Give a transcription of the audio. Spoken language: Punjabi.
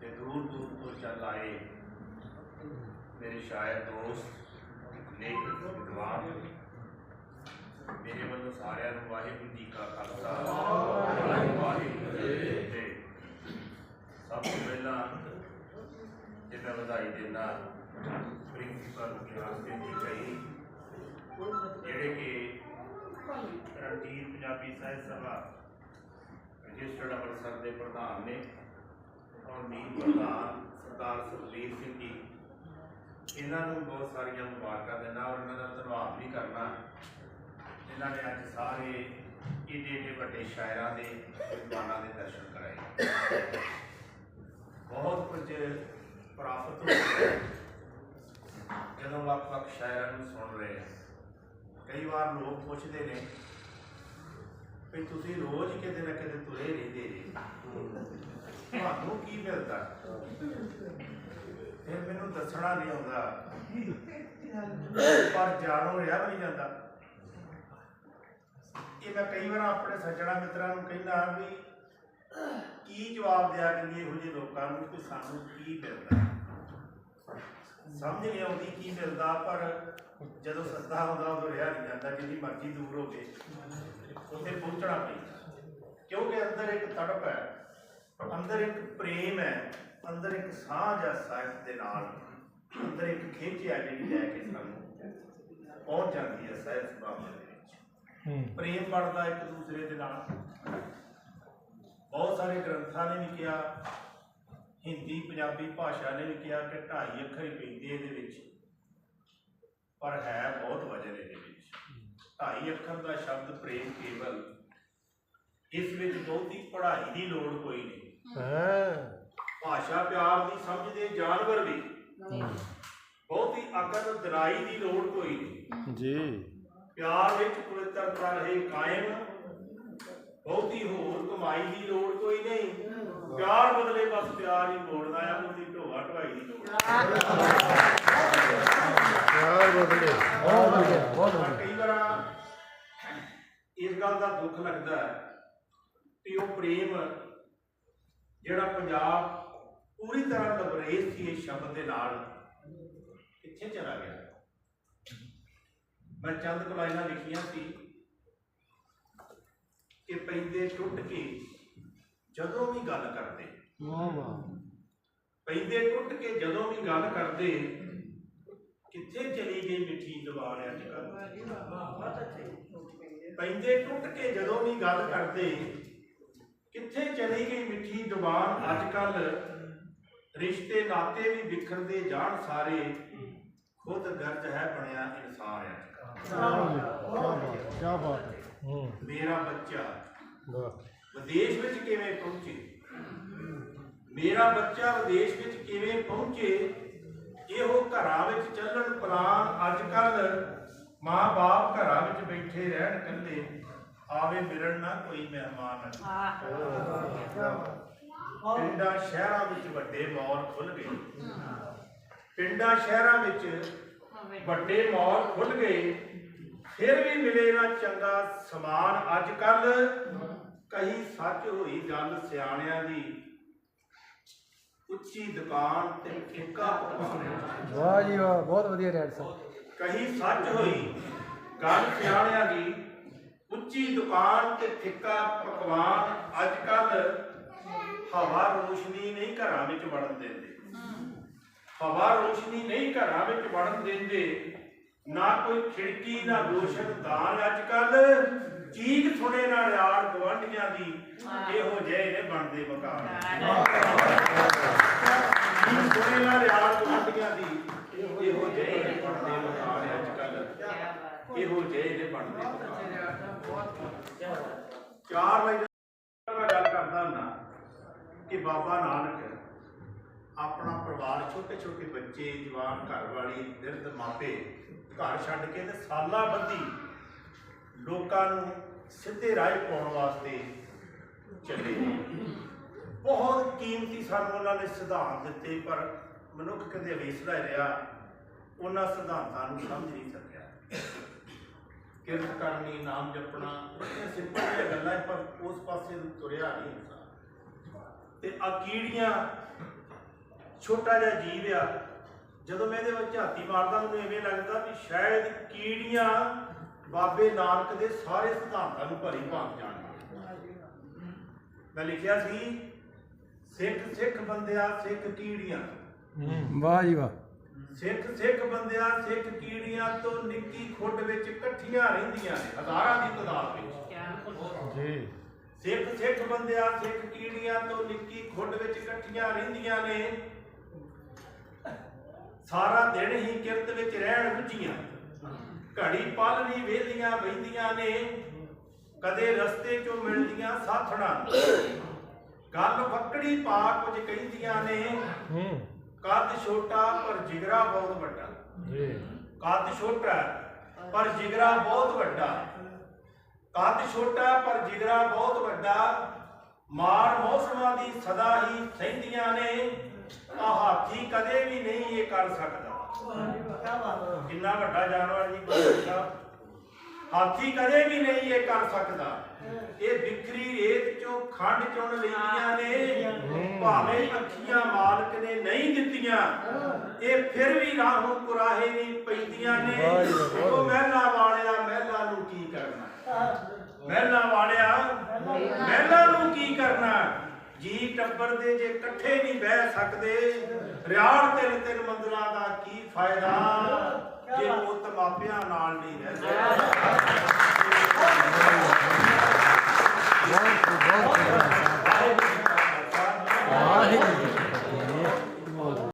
ਤੇ ਦੂਰ ਦੂਰ ਤੋਂ ਚੱਲ ਆਏ ਮੇਰੇ ਸ਼ਾਇਰ ਦੋਸਤ ਲੇਖਕ ਵਿਦਵਾਨ ਮੇਰੇ ਵੱਲੋਂ ਸਾਰਿਆਂ ਨੂੰ ਵਾਹਿਗੁਰੂ ਜੀ ਕਾ ਖਾਲਸਾ ਵਾਹਿਗੁਰੂ ਜੀ ਕੀ ਫਤਿਹ ਸਭ ਤੋਂ ਪਹਿਲਾਂ ਜੇ ਮੈਂ ਵਧਾਈ ਦਿੰਦਾ ਪ੍ਰਿੰਸੀਪਲ ਗਿਆਨ ਸਿੰਘ ਜੀ ਕਹੀ ਜਿਹੜੇ ਕਿ ਰਣਜੀਤ ਪੰਜਾਬੀ ਸਾਹਿਤ ਸਭਾ ਰਜਿਸਟਰਡ ਅੰਮ੍ਰਿਤਸਰ ਦੇ ਪ੍ਰਧਾਨ ਨੇ ਔਰ ਮੀਤ ਪ੍ਰਧਾਨ ਸਰਦਾਰ ਸੁਖਬੀਰ ਸਿੰਘ ਜੀ, ਇਹਨਾਂ ਨੂੰ ਬਹੁਤ ਸਾਰੀਆਂ ਮੁਬਾਰਕਾਂ ਦਿੰਦਾ ਔਰ ਇਹਨਾਂ ਦਾ ਧੰਨਵਾਦ ਵੀ ਕਰਨਾ। ਇਹਨਾਂ ਨੇ ਅੱਜ ਸਾਰੇ ਏਡੇ ਏਡੇ ਵੱਡੇ ਸ਼ਾਇਰਾਂ ਦੇ ਵਿਦਵਾਨਾਂ ਦੇ ਦਰਸ਼ਨ ਕਰਾਏ। ਬਹੁਤ ਕੁਝ ਪ੍ਰਾਪਤ ਹੋਇਆ ਜਦੋਂ ਵੱਖ ਵੱਖ ਸ਼ਾਇਰਾਂ ਨੂੰ ਸੁਣ ਰਹੇ ਕਈ ਵਾਰ ਲੋਕ ਪੁੱਛਦੇ ਨੇ ਵੀ ਤੁਸੀਂ ਰੋਜ਼ ਕਿਤੇ ਨਾ ਕਿਤੇ ਤੁਰੇ ਰਹਿੰਦੇ ਜੀ। ਤੁਹਾਨੂੰ ਕੀ ਮਿਲਦਾ? ਫਿਰ ਮੈਨੂੰ ਦੱਸਣਾ ਨਹੀਂ ਆਉਂਦਾ। ਪਰ ਜਾਣੋ, ਰਿਹਾ ਵੀ ਨਹੀਂ ਜਾਂਦਾ। ਇਹ ਮੈਂ ਕਈ ਵਾਰ ਆਪਣੇ ਸੱਜਣਾ ਮਿੱਤਰਾਂ ਨੂੰ ਕਹਿੰਦਾ ਵੀ ਕੀ ਜਵਾਬ ਦਿਆ ਕਰੀਏ ਇਹੋ ਜਿਹੇ ਲੋਕਾਂ ਨੂੰ ਕਿ ਸਾਨੂੰ ਕੀ ਮਿਲਦਾ? ਸਮਝ ਨਹੀਂ ਆਉਂਦੀ ਕੀ ਮਿਲਦਾ ਪਰ ਜਦੋਂ ਸੱਦਾ ਹੁੰਦਾ ਉਦੋਂ ਰਿਹਾ ਨਹੀਂ ਜਾਂਦਾ ਜਿੰਨੀ ਮਰਜ਼ੀ ਦੂਰ ਹੋ ਕੇ ਉੱਥੇ ਪਹੁੰਚਣਾ ਪੈਂਦਾ। ਕਿਉਂਕਿ ਅੰਦਰ ਇੱਕ ਤੜਪ ਹੈ ਅੰਦਰ ਇੱਕ ਪ੍ਰੇਮ ਹੈ ਅੰਦਰ ਇੱਕ ਸਾਂਝ ਹੈ ਸਾਹਿਤ ਦੇ ਨਾਲ। ਅੰਦਰ ਇੱਕ ਖਿੱਚ ਹੈ ਜਿਹੜੀ ਲੈ ਕੇ ਸਾਨੂੰ ਪਹੁੰਚ ਜਾਂਦੀ ਹੈ ਸਾਹਿਤ ਸਭਾਵਾਂ ਦੇ ਵਿੱਚ। ਪ੍ਰੇਮ ਬਣਦਾ ਇੱਕ ਦੂਸਰੇ ਦੇ ਨਾਲ। ਬਹੁਤ ਸਾਰੇ ਗ੍ਰੰਥਾਂ ਨੇ ਵੀ ਕਿਹਾ ਹਿੰਦੀ ਪੰਜਾਬੀ ਭਾਸ਼ਾ ਨੇ ਵੀ ਕਿਹਾ ਕਿ ਢਾਈ ਅੱਖਰ ਹੀ ਪੈਂਦੇ ਇਹਦੇ ਵਿੱਚ। ਪਰ ਹੈ ਬਹੁਤ ਵਜਨ ਇਹਦੇ ਵਿੱਚ। ਢਾਈ ਅੱਖਰ ਦਾ ਸ਼ਬਦ ਪ੍ਰੇਮ ਕੇਵਲ। ਇਸ ਵਿੱਚ ਬਹੁਤੀ ਪੜ੍ਹਾਈ ਦੀ ਲੋੜ ਕੋਈ ਨਹੀਂ। ਭਾਸ਼ਾ ਪਿਆਰ ਦੀ ਸਮਝਦੇ ਜਾਨਵਰ ਵੀ। ਬਹੁਤੀ ਅਕਲ ਦਰਾਈ ਦੀ ਲੋੜ ਕੋਈ ਨਹੀਂ। ਜੀ। ਪਿਆਰ ਵਿੱਚ ਪਵਿੱਤਰਤਾ ਰਹੇ ਕਾਇਮ। ਬਹੁਤੀ ਹੋਰ ਕਮਾਈ ਦੀ ਲੋੜ ਕੋਈ ਨਹੀਂ। ਪਿਆਰ ਬਦਲੇ ਬਸ ਪਿਆਰ ਹੀ ਮੋੜਦਾ ਆ ਉਹਦੀ ਢੋਆ ਢਵਾਈ ਦੀ ਲੋੜ। ਨਹੀਂ। ਪਿਆਰ ਬਦਲੇ। ਬਹੁਤ ਵਧੀਆ ਬਹੁਤ ਪਰ ਵਧੀਆ। ਕਈ ਵਾਰ ਇਸ ਗੱਲ ਦਾ ਦੁੱਖ ਲੱਗਦਾ ਹੈ ਕਿ ਉਹ ਪ੍ਰੇਮ ਜਿਹੜਾ ਪੰਜਾਬ ਪੂਰੀ ਤਰ੍ਹਾਂ ਲਬਰੇਜ਼ ਸੀ ਇਸ ਸ਼ਬਦ ਦੇ ਨਾਲ ਕਿੱਥੇ ਚਲਾ ਗਿਆ? ਮੈਂ ਚੰਦ ਕੁ ਲਾਈਨਾਂ ਲਿਖੀਆਂ ਸੀ। ਕਿ ਪੈਂਦੇ ਟੁੱਟ ਕੇ ਜਦੋਂ ਵੀ ਗੱਲ ਕਰਦੇ। ਵਾਹ ਵਾਹ। ਪੈਂਦੇ ਟੁੱਟ ਕੇ ਜਦੋਂ ਵੀ ਗੱਲ ਕਰਦੇ ਕਿੱਥੇ ਚਲੀ ਗਈ ਮਿੱਠੀ ਜ਼ੁਬਾਨ ਅੱਜ ਕੱਲ੍ਹ? ਪੈਂਦੇ ਟੁੱਟ ਕੇ ਜਦੋਂ ਵੀ ਗੱਲ ਕਰਦੇ ਕਿੱਥੇ ਚਲੀ ਗਈ ਮਿੱਠੀ ਜ਼ੁਬਾਨ ਅੱਜ ਕੱਲ ਰਿਸ਼ਤੇ ਨਾਤੇ ਵੀ ਵਿਖਰਦੇ ਜਾਣ ਸਾਰੇ ਖੁਦ ਗਰਜ ਹੈ ਬਣਿਆ ਇਨਸਾਨ ਅੱਜ ਕੱਲ੍ਹ। ਕੀ ਬਾਤ ਹੂੰ। ਮੇਰਾ ਬੱਚਾ। ਵਿਦੇਸ਼ ਵਿੱਚ ਕਿਵੇਂ ਪਹੁੰਚੇ? ਮੇਰਾ ਬੱਚਾ ਵਿਦੇਸ਼ ਵਿੱਚ ਕਿਵੇਂ ਪਹੁੰਚੇ? ਇਹੋ ਘਰਾਂ ਵਿੱਚ ਚੱਲਣ ਪਲਾਨ ਅੱਜ ਕੱਲ ਮਾਂ-ਬਾਪ ਘਰਾਂ ਵਿੱਚ ਬੈਠੇ ਰਹਿਣ ਇਕੱਲੇ। ਆਵੇ ਮਿਲਣ ਨਾ ਕੋਈ ਮਹਿਮਾਨ ਪਿੰਡਾਂ ਸ਼ਹਿਰਾਂ ਵਿੱਚ ਵੱਡੇ ਮੌਲ ਖੁੱਲ ਗਏ। ਪਿੰਡਾਂ ਸ਼ਹਿਰਾਂ ਵਿੱਚ ਵੱਡੇ ਮੌਲ ਖੁੱਲ ਗਏ। ਫਿਰ ਵੀ ਮਿਲੇ ਨਾ ਚੰਗਾ ਸਮਾਨ। ਅੱਜ ਕੱਲ ਕਹੀ ਸੱਚ ਹੋਈ ਗੱਲ ਸਿਆਣਿਆਂ ਦੀ। ਉੱਚੀ ਦੁਕਾਨ ਤੇ ਠੇਕਾ ਪਕਾਉਣੇ ਵਾਹ ਜੀ ਵਾਹ ਬਹੁਤ ਵਧੀਆ ਰੈਡ ਸਾਹਿਬ ਕਹੀ ਸੱਚ ਹੋਈ ਗੱਲ ਸਿਆਣਿਆਂ ਦੀ। ਉੱਚੀ ਦੁਕਾਨ ਤੇ ਫਿੱਕਾ ਪਕਵਾਨ ਅੱਜ ਕੱਲ ਹਵਾ ਰੋਸ਼ਨੀ ਨਹੀਂ ਘਰਾਂ ਵਿੱਚ ਵੜਨ ਦਿੰਦੇ। ਹਵਾ ਰੋਸ਼ਨੀ ਨਹੀਂ ਘਰਾਂ ਵਿੱਚ ਵੜਨ ਦਿੰਦੇ। ਨਾ ਕੋਈ ਖਿੜਕੀ ਨਾ ਰੋਸ਼ਨਦਾਨ ਅੱਜ ਕੱਲ ਚੀਕ ਸੁਣੇ ਨਾ ਯਾਰ ਗਵੰਡੀਆਂ ਦੀ ਇਹੋ ਜਿਹੇ ਨੇ ਬਣਦੇ ਮਕਾਨ। ਚੀਕ ਸੁਣੇ ਨਾ ਯਾਰ ਗਵੰਡੀਆਂ ਦੀ ਇਹੋ ਜਿਹੇ ਨੇ ਬਣਦੇ ਮਕਾਨ ਅੱਜ ਕੱਲ ਇਹੋ ਜਿਹੇ ਨੇ ਬਣਦੇ ਮਕਾਨ। ਚਾਰ ਵਜੇ ਮੈਂ ਗੱਲ ਕਰਦਾ ਹੁੰਦਾ ਕਿ ਬਾਬਾ ਨਾਨਕ ਆਪਣਾ ਪਰਿਵਾਰ ਛੋਟੇ ਛੋਟੇ ਬੱਚੇ, ਜਵਾਨ, ਘਰ ਵਾਲੀ ਬਿਰਧ ਮਾਪੇ ਘਰ ਛੱਡ ਕੇ ਤੇ ਸਾਲਾਂ ਬੱਧੀ ਲੋਕਾਂ ਨੂੰ ਸਿੱਧੇ ਰਾਹ ਪਾਉਣ ਵਾਸਤੇ ਚੱਲੇ। ਬਹੁਤ ਕੀਮਤੀ ਸਾਨੂੰ ਉਹਨਾਂ ਨੇ ਸਿਧਾਂਤ ਦਿੱਤੇ, ਪਰ ਮਨੁੱਖ ਕਦੇ ਅਵੇਸਲਾ ਹੀ ਰਿਹਾ, ਉਹਨਾਂ ਸਿਧਾਂਤਾਂ ਨੂੰ ਸਮਝ ਨਹੀਂ ਸਕਿਆ। ਕਿਰਤ ਕਰਨੀ, ਨਾਮ ਜਪਣਾ, ਇਹ ਸਿੰਪਲ ਜਿਹੀਆਂ ਗੱਲਾਂ ਪਰ ਉਸ ਪਾਸੇ ਨੂੰ ਤੁਰਿਆ ਨਹੀਂ ਇਨਸਾਨ ਤੇ ਆ ਕੀੜੀਆਂ ਛੋਟਾ ਜਿਹਾ ਜੀਵ ਆ। ਜਦੋਂ ਮੈਂ ਇਹਦੇ ਵਿੱਚ ਝਾਤੀ ਮਾਰਦਾ ਮੈਨੂੰ ਐਵੇਂ ਲੱਗਦਾ ਵੀ ਸ਼ਾਇਦ ਕੀੜੀਆਂ ਬਾਬੇ ਨਾਨਕ ਦੇ ਸਾਰੇ ਸਿਧਾਂਤਾਂ ਨੂੰ ਭਰੀ ਭਾਂਤ ਜਾਣਦੀਆਂ ਮੈਂ ਲਿਖਿਆ ਸੀ ਸਿੱਖ ਸਿੱਖ ਬੰਦਿਆ ਸਿੱਖ ਕੀੜੀਆਂ। ਵਾਹ ਜੀ ਵਾਹ। ਸਿੱਖ ਸਿੱਖ ਬੰਦਿਆ ਸਿੱਖ ਕੀੜੀਆਂ ਤੋਂ ਨਿੱਕੀ ਖੁੱਡ ਵਿੱਚ ਇਕੱਠੀਆਂ ਰਹਿੰਦੀਆਂ ਨੇ ਹਜ਼ਾਰਾਂ ਦੀ ਤਾਦਾਦ ਵਿੱਚ। ਜੀ। ਸਿੱਖ ਸਿੱਖ ਬੰਦਿਆ ਸਿੱਖ ਕੀੜੀਆਂ ਤੋਂ ਨਿੱਕੀ ਖੁੱਡ ਵਿੱਚ ਇਕੱਠੀਆਂ ਰਹਿੰਦੀਆਂ ਨੇ। ਸਾਰਾ ਦਿਨ ਹੀ ਕਿਰਤ ਵਿੱਚ ਰਹਿਣ ਰੁੱਝੀਆਂ ਘੜੀ ਪਲ ਨਹੀਂ ਵੇਲੀਆਂ ਬੈਂਦੀਆਂ ਨੇ ਕਦੇ ਰਸਤੇ ਚੋਂ ਮਿਲਦੀਆਂ ਸਾਥਣਾ। ਗੱਲ ਫੱਕੜੀ ਪਾ ਕੁਝ ਕਹਿੰਦੀਆਂ ਨੇ ਹੂੰ। ਕੱਦ ਛੋਟਾ ਪਰ ਜਿਗਰਾ ਬਹੁਤ ਵੱਡਾ। ਜੀ। ਕੱਦ ਛੋਟਾ ਪਰ ਜਿਗਰਾ ਬਹੁਤ ਵੱਡਾ। ਕੱਦ ਛੋਟਾ ਪਰ ਜਿਗਰਾ ਬਹੁਤ ਵੱਡਾ। ਮਾਰ ਮੌਸਮਾਂ ਦੀ ਸਦਾ ਹੀ ਸਹਿੰਦੀਆਂ ਨੇ। ਆ ਹਾਥੀ ਕਦੇ ਵੀ ਨਹੀਂ ਇਹ ਕਰ ਸਕਦਾ। ਕਿੰਨਾ ਵੱਡਾ ਜਾਨਵਰ ਜੀ ਸਾਹਿਬ ਹਾਥੀ ਕਦੇ ਵੀ ਨਹੀਂ ਇਹ ਕਰ ਸਕਦਾ। ਇਹ ਬਿਖਰੀ ਰੇਤ ਚੋਂ ਖੰਡ ਚੁਣ ਲੈਂਦੀਆਂ ਨੇ। ਭਾਵੇਂ ਅੱਖੀਆਂ ਮਾਲਕ ਨੇ ਨਹੀਂ ਦਿੱਤੀਆਂ ਇਹ ਫਿਰ ਵੀ ਰਾਹੋਂ ਕੁਰਾਹੇ ਨਹੀਂ ਪੈਂਦੀਆਂ ਨੇ। ਉਹ ਮਹਿਲਾ ਵਾਲਿਆ ਮਹਿਲਾ ਨੂੰ ਕੀ ਕਰਨਾ? ਮਹਿਲਾ ਵਾਲਿਆ ਮਹਿਲਾ ਨੂੰ ਕੀ ਕਰਨਾ ਜੀ ਟੱਬਰ ਦੇ ਜੇ ਇਕੱਠੇ ਨਹੀਂ ਬਹਿ ਸਕਦੇ ਰਿਆੜ ਤਿੰਨ ਤਿੰਨ ਮੰਜ਼ਲਾਂ ਦਾ ਕੀ ਫਾਇਦਾ? ਜੇ ਪੁੱਤ ਮਾਪਿਆਂ ਨਾਲ ਨਹੀਂ ਰਹਿ ਸਕਦੇ।